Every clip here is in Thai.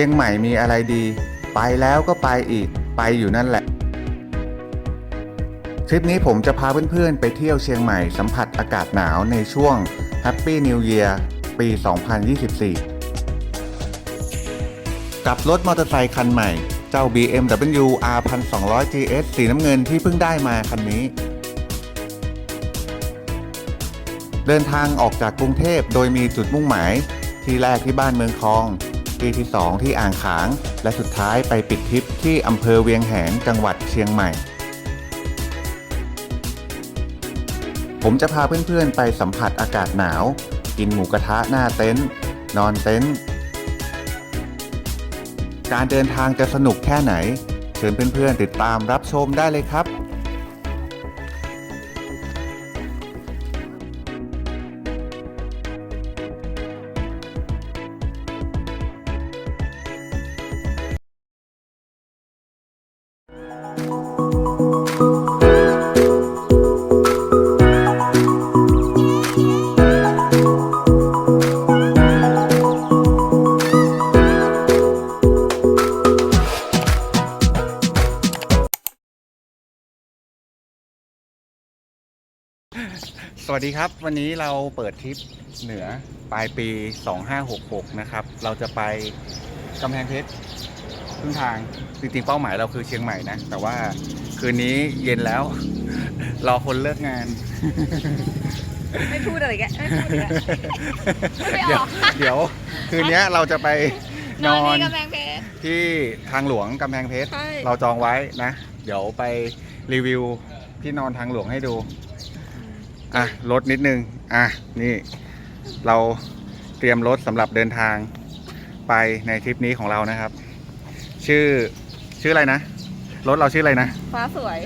ชียงใหม่มีอะไรดี ไปแล้วก็ไปอีก ไปอยู่นั่นแหละ ทริปนี้ผมจะพาเพื่อนๆ ไปเที่ยวเชียงใหม่สัมผัสอากาศหนาวในช่วง Happy New Year ปี 2024 กับรถมอเตอร์ไซค์คันใหม่ เจ้า BMW R 1200 GS สีน้ำเงินที่เพิ่งได้มาคันนี้ เดินทางออกจากกรุงเทพโดยมีจุดมุ่งหมายที่แรกที่บ้านเมืองคอง ที่ที่ 2 ที่อ่างขาง และสุดท้ายไปปิดทริปที่อำเภอเวียงแหงจังหวัดเชียงใหม่ ผมจะพาเพื่อนๆไปสัมผัสอากาศหนาว กินหมูกระทะหน้าเต็นท์นอนเต็นท์การเดินทางจะสนุกแค่ไหน เชิญเพื่อนๆติดตามรับชมได้เลยครับ สวัสดีครับ วันนี้เราเปิดทริปเหนือปลายปี 2566 นะครับ เราจะไปกำแพงเพชรครึ่งทาง จริงๆเป้าหมายเราคือเชียงใหม่นะ แต่ว่าคืนนี้เย็นแล้ว รอคนเลิกงาน ไม่พูดอะไรแกไม่พูดอีกแล้วไม่ออกเดี๋ยวเดี๋ยว คืนนี้เราจะไปนนออนนที่กำแพงเพชร ที่ทางหลวงกำแพงเพชร ใช่ เราจองไว้นะ เดี๋ยวไปรีวิวที่นอนทางหลวงให้ดู อะรถนิดนึง อะ นี่ เราเตรียมรถสำหรับเดินทางไปในทริปนี้ของเรานะครับ ชื่อชื่ออะไรนะ รถเราชื่ออะไรนะ ฟ้าสวย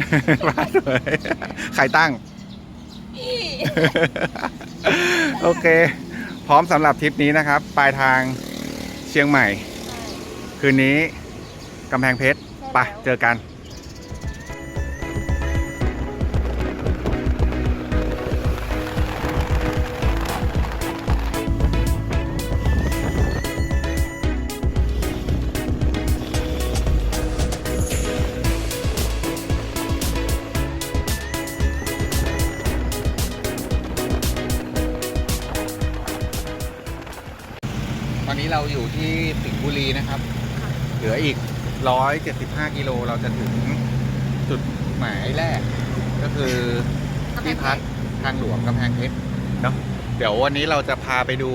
ฟ้าสวย ใครตั้งนี่โอเค พร้อมสำหรับทริปนี้นะครับ ปลายทางเชียงใหม่ คืนนี้กำแพงเพชรไปเจอกัน เราอยู่ที่สิงห์บุรีนะครับ เหลืออีก 175 กิโลเราจะถึงจุดหมายแรก ก็คือที่พักทางหลวงกำแพงเพชรเนาะเดี๋ยววันนี้เราจะพาไปดู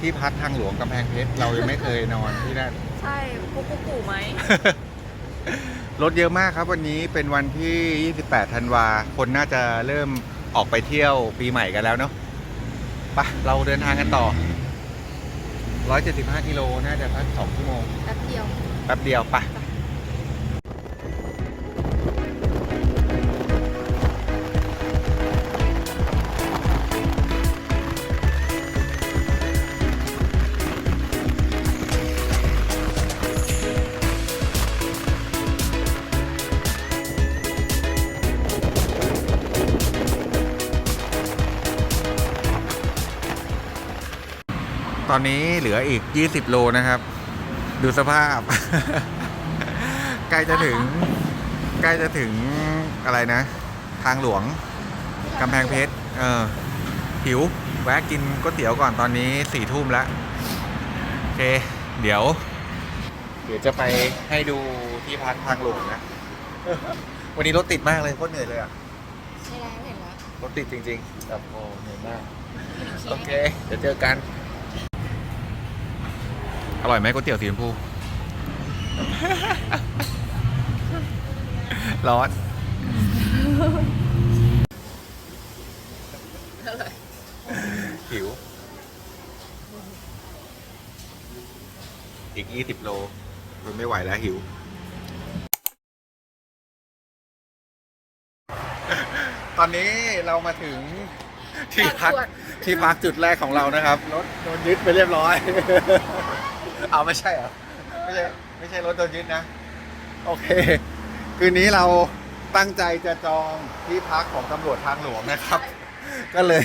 ที่พักทางหลวงกำแพงเพชรเรายังไม่เคยนอนที่นั่น ใช่ปุ๊กปุ๊กปู่ไหม รถเยอะมากครับวันนี้เป็นวันที่ 28 ธันวา คนน่าจะเริ่มออกไปเที่ยวปีใหม่กันแล้วเนาะไปะเราเดินทางกันต่อ 175กิโลน่าจะสัก2ชั่วโมง แป๊บเดียว แป๊บเดียวไปะ ตอนนี้เหลืออีก 20 โลนะครับ ดูสภาพ ใกล้จะถึง ใกล้จะถึงอะไรนะ ทางหลวงกำแพงเพชร เออ หิว แวะกินก๋วยเตี๋ยวก่อนตอนนี้สี่ทุ่มแล้ว โอเค เดี๋ยว เดี๋ยวจะไปให้ดูที่พักทางหลวงนะ วันนี้รถติดมากเลยโคตรเหนื่อยเลยอะใช่แล้วเห็นแล้วรถติดจริงๆแบบโอ้เหนื่อยมาก โอเค เดี๋ยวเจอกัน อร่อยไหมก๋วยเตี๋ยวสีชมพู ร้อนหิว อีก20โลมันไม่ไหวแล้วหิว ตอนนี้เรามาถึงที่พักที่พักจุดแรกของเรานะครับ รถโดนยึดไปเรียบร้อย เอาไม่ใช่เหรอไม่ใช่ไม่ใช่รถโดนยึดนะ โอเค คืนนี้เราตั้งใจจะจองที่พักของตำรวจทางหลวงนะครับ ก็เลย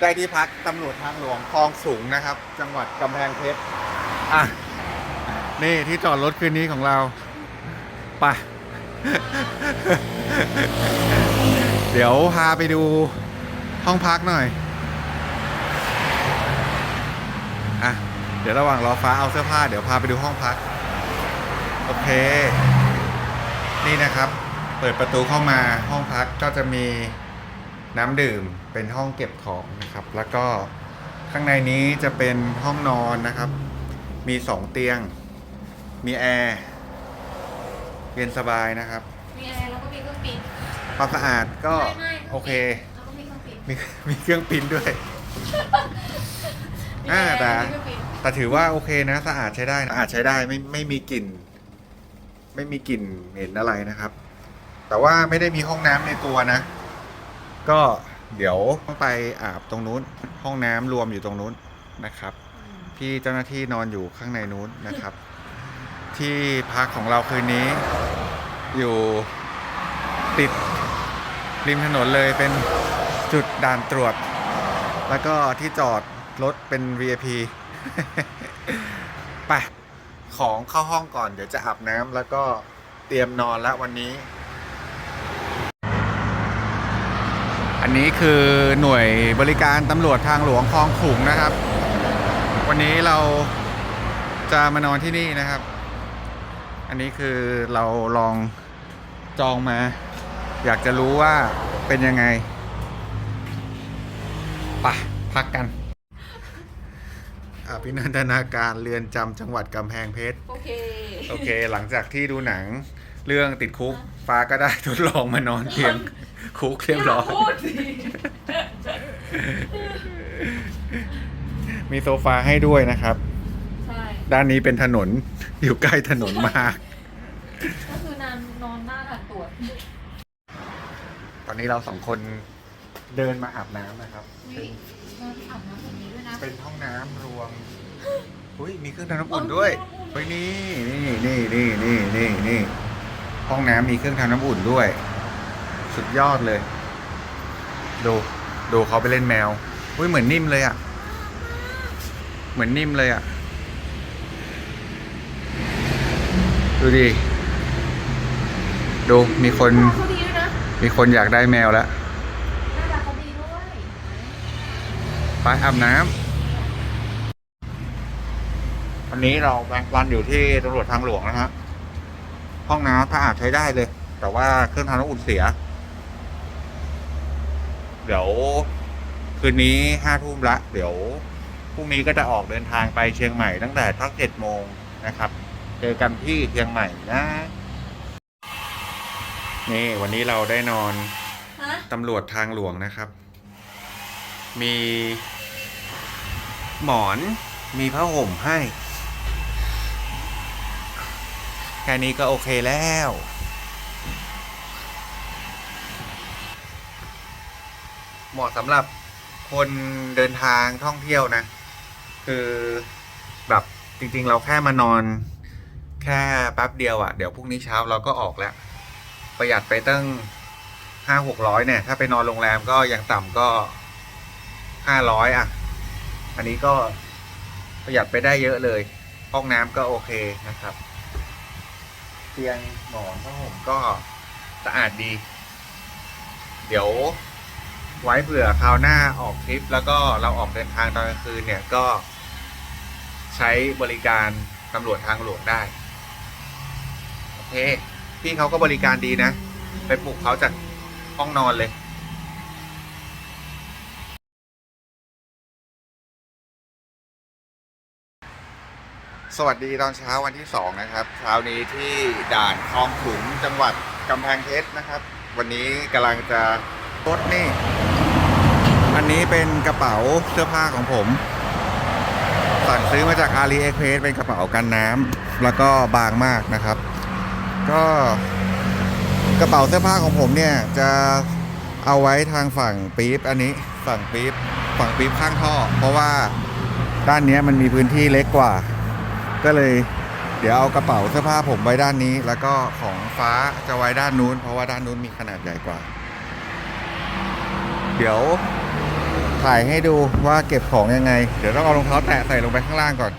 ได้ที่พักตำรวจทางหลวงคลองสูงนะครับ จังหวัดกำแพงเพชรอะนี่ที่จอดรถคืนนี้ของเราไปเดี๋ยวพาไปดูห้องพักหน่อย อะ เดี๋ยวระหว่างรอฟ้าเอาเสื้อผ้าเดี๋ยวพาไปดูห้องพัก โอเค นี่นะครับ เปิดประตูเข้ามาห้องพักก็จะมีน้ำดื่มเป็นห้องเก็บของนะครับ แล้วก็ข้างในนี้จะเป็นห้องนอนนะครับ มีสองเตียง มีแอร์เย็นสบายนะครับ มีอะไรแล้วก็มีเครื่องปิ้นความสะอาดก็ไม่ไม่ โอเค แล้วก็มีเครื่องปิ้นมีมีเครื่องปริ้นด้วยมี อ่าแอร์แต่มีเครื่องปิ้นแต่ถือว่าโอเคนะสะอาดใช้ได้นะสะอาดใช้ได้ไม่ไม่มีกลิ่น ไม่มีกลิ่นเหม็นอะไรนะครับ แต่ว่าไม่ได้มีห้องน้ำในตัวนะ ก็เดี๋ยวต้องไปอาบตรงนู้น ห้องน้ำรวมอยู่ตรงนู้นนะครับ พี่เจ้าหน้าที่นอนอยู่ข้างในนู้นนะครับ ที่พักของเราคืนนี้ อยู่ติดริมถนนเลยเป็นจุดด่านตรวจ แล้วก็ที่จอด รถเป็น VIP ไปของเข้าห้องก่อนเดี๋ยวจะอาบน้ำแล้วก็เตรียมนอนแล้ววันนี้ อันนี้คือหน่วยบริการตำรวจทางหลวงคลองขลุงนะครับ วันนี้เราจะมานอนที่นี่นะครับ อันนี้คือเราลองจองมา อยากจะรู้ว่าเป็นยังไงไปะพักกัน อภินันทนาการเรือนจำจังหวัดกำแพงเพชร โอเค โอเค หลังจากที่ดูหนังเรื่องติดคุก ฟ้าก็ได้ทดลองมานอนเตียงคุกเรียบร้อย พูดสิมีโซฟาให้ด้วยนะครับ ใช่ ด้านนี้เป็นถนน อยู่ใกล้ถนนมาก ก็คือนอนนอนหน้าด่านตรวจ ตอนนี้เราสองคน เดินมาอาบน้ำนะครับนี่นอนอาบน้ำแบบนี้ด้วยนะเป็นห้องน้ำรวมอุ้ยมีเครื่องทำน้ำอุ่นด้วยเฮ้ยนี่นี่นี่นี่นี่นี่นี่ห้องน้ำมีเครื่องทำน้ำอุ่นด้วย สุดยอดเลย ดูดูเขาไปเล่นแมวอุ้ยเหมือนนิ่มเลยอะ่ะ เหมือนนิ่มเลยอะ่ะ ดูดิ ดูมีคน เขาดีด้วยนะ มีคนอยากได้แมวแล้ว น่ารักเขาดีด้วย ไปอาบน้ำอันนี้เราแบงวันอยู่ที่ตำรวจทางหลวงนะฮะห้องน้ำถ้าอาบใช้ได้เลย แต่ว่าเครื่องทำน้ำอุ่นเสีย เดี๋ยว คืนนี้ห้าทุ่มละ เดี๋ยวพรุ่งนี้ก็จะออกเดินทางไปเชียงใหม่ตั้งแต่ทักเจ็ดโมงนะครับ เจอกันที่เชียงใหม่นะ นี่วันนี้เราได้นอนฮะตำรวจทางหลวงนะครับ มี หมอนมีผ้าห่มให้ แค่นี้ก็โอเคแล้ว เหมาะสำหรับคนเดินทางท่องเที่ยวนะ คือแบบจริงๆ เราแค่มานอน แค่แป๊บเดียวอะ่ะ เดี๋ยวพรุ่งนี้เช้าเราก็ออกแล้ว ประหยัดไปตั้งห้าหกร้อยเนี่ย ถ้าไปนอนโรงแรมก็ยังต่ำก็ห้าร้อยอะ อันนี้ก็ประหยัดไปได้เยอะเลย ห้องน้ำก็โอเคนะครับ เตียงหมอนผ้าห่มก็สะอาดดี เดี๋ยวไว้เผื่อคราวหน้าออกทริป แล้วก็เราออกเดินทางตอนกลางคืนเนี่ยก็ใช้บริการตำรวจทางหลวงได้ โอเค พี่เขาก็บริการดีนะ ไปปลุกเขาจากห้องนอนเลย สวัสดีตอนเช้าวันที่สองนะครับเช้านี้ที่ด่านคลองขุงจังหวัดกำแพงเพชรนะครับ วันนี้กำลังจะรถนี่ อันนี้เป็นกระเป๋าเสื้อผ้าของผมสั่งซื้อมาจากอาลีเอ็กเพสเป็นกระเป๋ากันน้ำแล้วก็บางมากนะครับ ก็กระเป๋าเสื้อผ้าของผมเนี่ยจะเอาไว้ทางฝั่งปี๊บอันนี้ฝั่งปี๊บฝั่งปี๊บข้างท่อ เพราะว่าด้านนี้มันมีพื้นที่เล็กกว่า ก็เลย เดี๋ยวเอากระเป๋าเสื้อผ้าผมไว้ด้านนี้ แล้วก็ของฟ้าจะไว้ด้านนู้น เพราะว่าด้านนู้นมีขนาดใหญ่กว่า เดี๋ยวถ่ายให้ดูว่าเก็บของยังไง เดี๋ยวต้องเอารองเท้าแตะใส่ลงไปข้างล่างก่อน